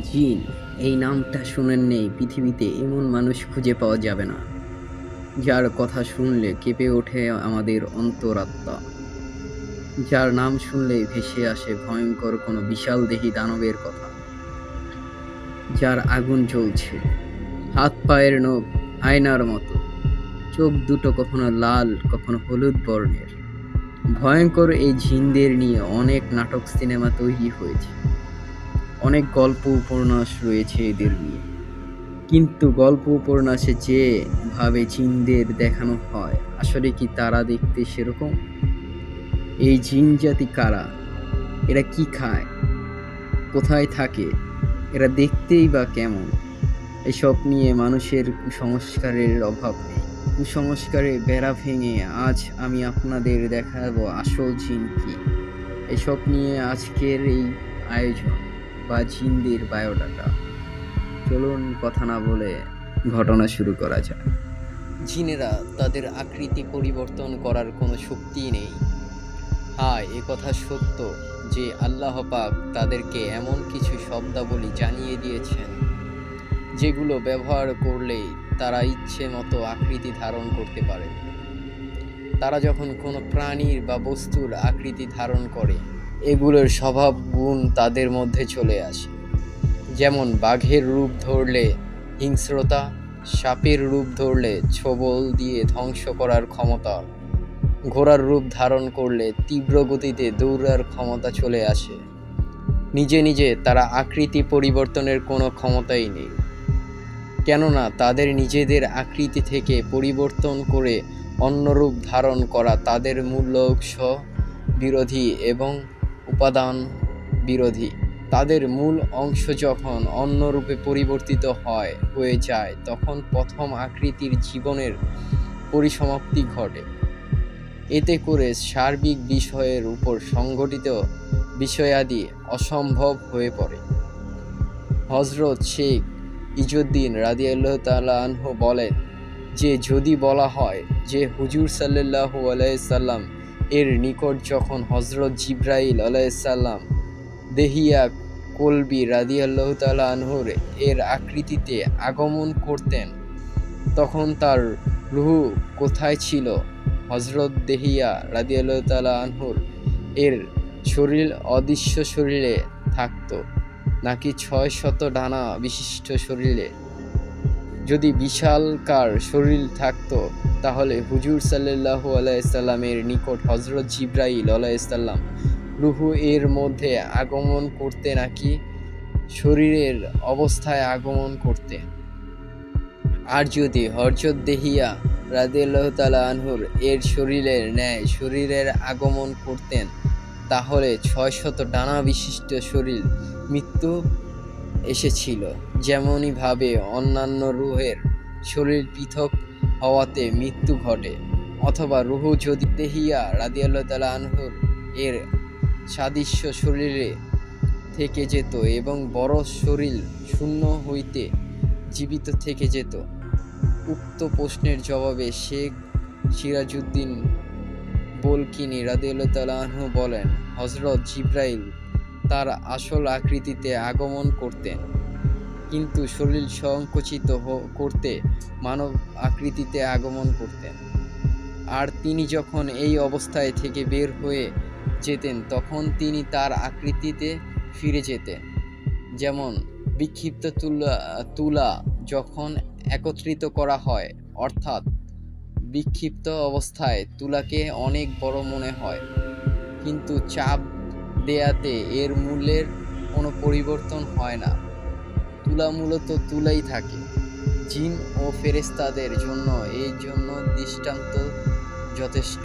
জিন, এই নামটা শুনেন নেই, পৃথিবীতে এমন মানুষ খুঁজে পাওয়া যাবে না। যার কথা শুনলে কেঁপে ওঠে আমাদের অন্তরাত্মা। যার নাম শুনলে ভেসে আসে ভয়ঙ্কর কোনো বিশাল দেহি দানবের কথা। যার আগুন জ্বলছে, হাত পায়ের নখ, আয়নার মতো। চোখ দুটো কখনো লাল, কখনো হলুদ বর্ণের। ভয়ঙ্কর এই ঝিনদের নিয়ে অনেক নাটক সিনেমা তৈরি হয়েছে। অনেক গল্প উপন্যাস রয়েছে এদের নিয়ে। কিন্তু গল্প উপন্যাসে যেভাবে জিনদের দেখানো হয়, আসলে কি তারা দেখতে সেরকম? এই জিন জাতি কারা? এরা কি খায়? কোথায় থাকে? এরা দেখতেই বা কেমন? এসব নিয়ে মানুষের কুসংস্কারের অভাব নেই। কুসংস্কারে বেড়া ভেঙে আজ আমি আপনাদের দেখাবো আসল জিন কি। এসব নিয়ে আজকের এই আয়োজন। বা ঝিন্দির বায়োডাটা। চলুন কথা না বলে ঘটনা শুরু করা যায় জিনেরা তাদের আকৃতি পরিবর্তন করার কোনো শক্তি নেই। হ্যাঁ এ কথা সত্য যে আল্লাহ পাক তাদেরকে এমন কিছু শব্দাবলী জানিয়ে দিয়েছেন, যেগুলো ব্যবহার করলেই তারা ইচ্ছে মতো আকৃতি ধারণ করতে পারে। তারা যখন কোনো প্রাণীর বা বস্তুর আকৃতি ধারণ করে এগুলোর স্বভাব গুণ তাদের মধ্যে চলে আসে। যেমন বাঘের রূপ ধরলে হিংস্রতা, সাপের রূপ ধরলে ছোবল দিয়ে ধ্বংস করার ক্ষমতা, ঘোড়ার রূপ ধারণ করলে তীব্র গতিতে দৌড়ার ক্ষমতা চলে আসে। নিজে নিজে তারা আকৃতি পরিবর্তনের কোনো ক্ষমতাই নেই। কেননা তাদের নিজেদের আকৃতি থেকে পরিবর্তন করে অন্য রূপ ধারণ করা তাদের মূল্য উৎস বিরোধী এবং উপাদান বিরোধী। তাদের মূল অংশ যখন অন্যরূপে পরিবর্তিত হয়, হয়ে যায়, তখন প্রথম আকৃতির জীবনের পরিসমাপ্তি ঘটে। এতে করে সার্বিক বিষয়ের উপর সংগঠিত বিষয়াদি অসম্ভব হয়ে পড়ে। হজরত শেখ ইজুদ্দিন রাদিয়াল্লাহ তাআলা আনহু বলেন যে, যদি বলা হয় যে, হুজুর সাল্লাল্লাহু আলাইসাল্লাম এর নিকট যখন হজরত জিব্রাইল আলাইসাল্লাম দেহিয়া কলবি রাদিয়াল্লাহ তাআলা আনহুর এর আকৃতিতে আগমন করতেন, তখন তার রুহু কোথায় ছিল? হজরত দেহিয়া রাদিয়াল্লাহ তাআলা আনহুর এর শরীর অদৃশ্য শরীরে থাকতো, নাকি ছয় শত ডানা বিশিষ্ট শরীরে? যদি বিশালকার শরীর থাকতো তাহলে হুজুর সাল্লাল্লাহু আলাইসাল্লামের নিকট হজরত জিব্রাইল আলাইসাল্লাম রুহু এর মধ্যে আগমন করতে নাকি শরীরের অবস্থায় আগমন করতে? আর যদি হরজত দেহিয়া রাদিয়াল্লাহু তাআলা আনহুর এর শরীরের ন্যায় শরীরের আগমন করতেন, তাহলে ছয় শত ডানা বিশিষ্ট শরীর মৃত্যু এসেছিল। যেমনইভাবে অন্যান্য রুহের শরীর পৃথক হওয়াতে মৃত্যু ঘটে, অথবা রুহু যদি দেহিয়া রাদিয়াল্লাহ তালা আনহুর এর সাদৃশ্য শরীরে থেকে যেত এবং বড় শরীর শূন্য হইতে জীবিত থেকে যেত। উক্ত প্রশ্নের জবাবে শেখ সিরাজউদ্দিন বলকিনি আনহু বলেন হজরত জিব্রাইল তার আসল আকৃতিতে আগমন করতেন। কিন্তু শরীর সংকুচিত করতে, মানব আকৃতিতে আগমন করতেন। আর তিনি যখন এই অবস্থায় থেকে বের হয়ে যেতেন, তখন তিনি তার আকৃতিতে ফিরে যেতেন। যেমন, বিক্ষিপ্ত তুলা তুলা যখন একত্রিত করা হয়, অর্থাৎ বিক্ষিপ্ত অবস্থায় তুলাকে অনেক বড় মনে হয়। কিন্তু চাপ দেয়াতে এর মূল্যের কোনো পরিবর্তন হয় না। তুলা মূলত তুলাই থাকে। জিন ও ফেরেস্তাদের জন্য এই জন্য দৃষ্টান্ত যথেষ্ট।